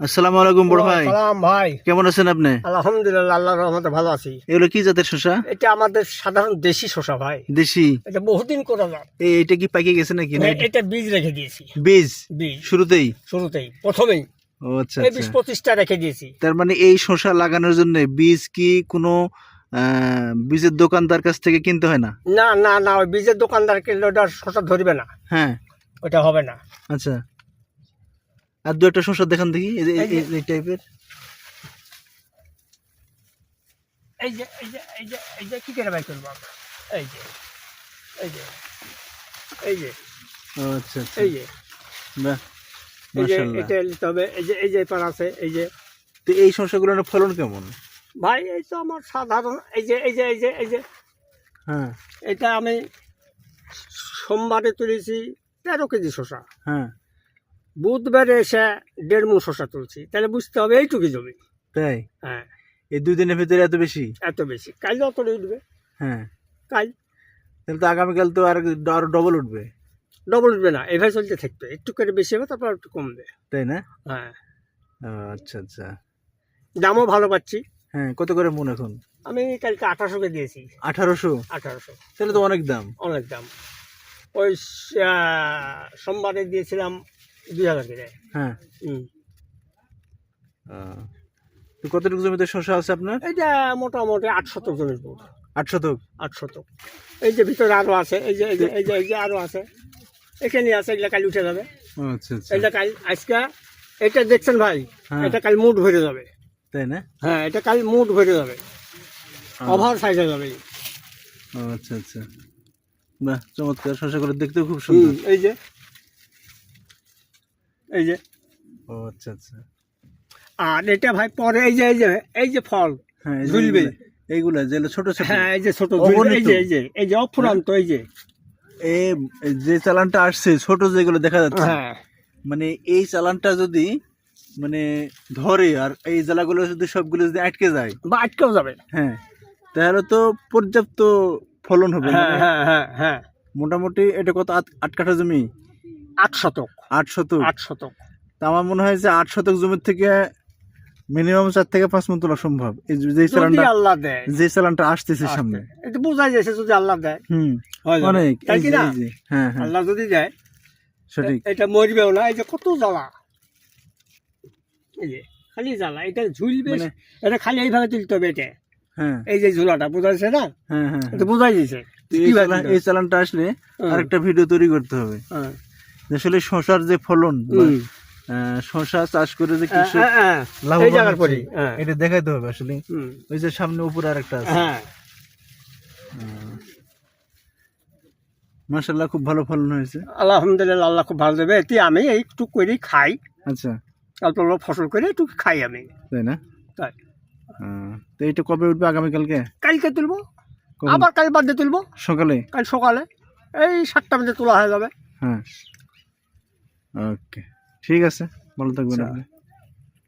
আসসালামু আলাইকুম বড় ভাই। সালাম ভাই। কেমন আছেন আপনি? আলহামদুলিল্লাহ আল্লাহর রহমতে ভালো আছি। এগুলো কি জাতের শসা? এটা আমাদের সাধারণ দেশি শসা ভাই। দেশি? এটা বহুদিন করে না এটা কি পাকিয়ে গেছে নাকি? না এটা বীজ রেখে দিয়েছি। বীজ? বীজ। শুরুতেই? শুরুতেই প্রথমেই। আচ্ছা এই পঁচিশটা রেখে দিয়েছি। তার মানে এই শসা লাগানোর জন্য বীজ কি কোনো বীজের দোকানদার কাছ থেকে কিনতে হয় না? না না না ওই বীজের দোকানদার কিনলে ওটা শসা ধরবে না। হ্যাঁ। ওটা হবে না। আচ্ছা। আর দু একটা শসা দেখান দেখি এই টাইপের এই যে এই যে এই যে এই যে কি করে বাই করব আমরা এই যে এই যে এই যে আচ্ছা আচ্ছা এই যে বাহ এই যে। এটা এই যে এই যে পার আছে এই যে তো এই শসাগুলোর ফলন কেমন ভাই এই তো আমার সাধারণ এই যে এই যে এই যে এই যে হ্যাঁ এটা আমি সোমবারে তুলেছি তেরো কেজি শসা হ্যাঁ বুধবারে এসে দেড় মুন শসা তুলছি। তাহলে বুঝতে হবে এইটুকু জমি। তাই? হ্যাঁ। এই দুই দিনের ভিতরে এত বেশি? এত বেশি। কাল অত উঠবে। হ্যাঁ। কাল। তাহলে তো আগামীকাল তো আর আরও ডবল উঠবে। ডবল উঠবে না। এভাবে চলতে থাকবে। একটু করে বেশি হবে তারপর একটু কমবে। তাই না? হ্যাঁ। আচ্ছা আচ্ছা। দামও ভালো পাচ্ছি। হ্যাঁ কত করে মন এখন? আমি কালকে আঠারোশোকে দিয়েছি। আঠারোশো? আঠারোশো। তাহলে তো অনেক দাম। অনেক দাম। ওই সোমবারে দিয়েছিলাম দুই হাজার করে হ্যাঁ। কতটুকু জমিতে শসা আছে আপনার? এটা মোটামুটি আট শতক জমির পুর আট শতক? আট শতক। এই যে ভিতরে আরও আছে এই যে এই যে এই যে এই যে আরও আছে। এখানে আছে এগুলা কাল উঠে যাবে। আচ্ছা আচ্ছা। এটা কাল আজকে এটা দেখছেন ভাই হ্যাঁ। এটা কাল মুড ভরে যাবে। তাই না? হ্যাঁ এটা কাল মুড ভরে যাবে। ওভার সাইজে যাবে। আচ্ছা আচ্ছা। বাহ চমৎকার। শসাগুলো দেখতেও খুব সুন্দর। এই যে। এই যে। ও আচ্ছা আচ্ছা। আর এটা ভাই পরে এই যে এই যে এই যে ফল হ্যাঁ যে ঝুলবে। এইগুলা- এইগুলা ছোট ছোট। হ্যাঁ এই যে ছোট এই যে এই যে এই যে অফুরান্ত এই যে। এই যে চালানটা আসছে ছোট যেগুলো দেখা যাচ্ছে হ্যাঁ। মানে এই চালানটা যদি মানে ধরে আর এই জেলাগুলো যদি সবগুলো যদি আটকে যায় বা আটকেও যাবে। হ্যাঁ তাহলে তো পর্যাপ্ত ফলন হবে হ্যাঁ মানে হ্যাঁ হ্যাঁ হ্যাঁ। মোটামুটি এটা কত আট কাঠা জমি? আট শতক। আট শতক। আট শতক। তা আমার মনে হয় যে আট শতক জমির থেকে মিনিমাম চার থেকে পাঁচ মন তোলা সম্ভব। এই যে- চালানটা আল্লাহ দেয়। যে চালানটা আসতেছে সামনে। এটা বোঝা যাচ্ছে যদি আল্লাহ দেয়। হুম। অনেক। তাই কি না? হ্যাঁ হ্যাঁ। আল্লাহ যদি দেয় সঠিক। এটা মরবেও না। এই যে কত জ্বালা। এই যে খালি জ্বালা। এটা ঝুলবে। মানে এটা খালি এইভাবে তুলতে হবে এটা। হ্যাঁ। এই যে ঝুলাটা বোঝা যাচ্ছে না? হ্যাঁ হ্যাঁ এটা বোঝাই তো এই চালানটা আসলে আরেকটা ভিডিও তৈরি করতে হবে। যে আসলে শশার যে ফলন শশা চাষ করে যে কৃষক হ্যাঁ, লাভবান জায়গার হচ্ছে, হ্যাঁ। এটা দেখাইতে হবে আসলে। ওই যে সামনে উপরে আরেকটা আছে। হ্যাঁ। মাশাল্লাহ খুব ভালো ফলন হয়েছে। আলহামদুলিল্লাহ আল্লাহ খুব ভালো দেবে। এটি আমি একটু করে খাই। আচ্ছা। অল্প অল্প ফসল করে একটু খাই আমি। তাই না? তাই। তো এইটা কবে উঠবে আগামীকালকে কালকে? তুলবো। আবার কাল বাদে তুলবো। সকালে? কাল সকালে। এই সাতটা বাজে তোলা হয়ে যাবে। হ্যাঁ। ওকে ঠিক আছে ভালো থাকবেন আচ্ছা। আপনি